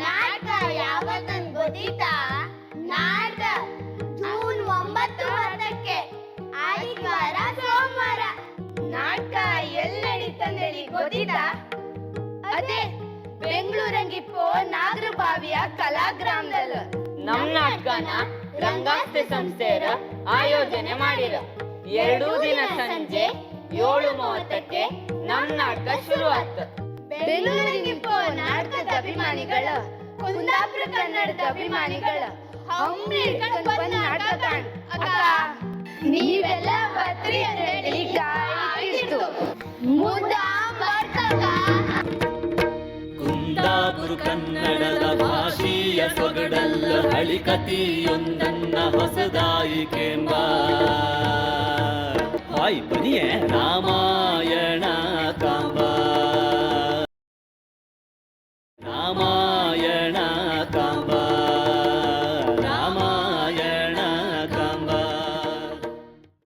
ನಾಟಕ ಯಾವತ್ತಂದು ಗೊತ್ತಿತ್ತಾ? ನಾಟಕ ಜೂನ್ ಒಂಬತ್ತು ಹತ್ತಕ್ಕೆ ಆದಿವಾರ ಸೋಮವಾರ. ನಾಟಕ ಎಲ್ಲಿ ನಡೀತಂದೇಳಿ ಗೊತ್ತಿದ ಅದೇ ಬೆಂಗಳೂರಂಗಿಪ್ಪೋ ನಾಗರಬಾವಿಯ ಕಲಾಗ್ರಾಮದಲ್ಲ ನಮ್ ನಾಟಕನ ರಂಗಾಸ್ತೆ ಸಂಸ್ಥೆಯರ ಆಯೋಜನೆ ಮಾಡಿರ. ಎರಡೂ ದಿನ ಸಂಜೆ ಏಳು ಮೂವತ್ತಕ್ಕೆ ನಮ್ ನಾಟಕ ಶುರು ಆಗ್ತದೆ ಬೆಂಗಳೂರಿಗಿಂಪೋ ನಾಟಕದ ಅಭಿಮಾನಿಗಳ, ಕುಂದಾಪುರ ಕನ್ನಡದ ಅಭಿಮಾನಿಗಳ ನೀವೆಲ್ಲ ಬರ್ತಕ್ಕ ಕುಂದಾಪುರ ಕನ್ನಡದ ಭಾಷೆಯ ಸೊಗಡಲ್ಲ ಹಳಿಕತಿಯೊಂದನ್ನ ಹೊಸದಾಯಿ ಕೆಂಬ ಹಾಯ್ ಬನಿಯೇ ಕಾಂಬ 那么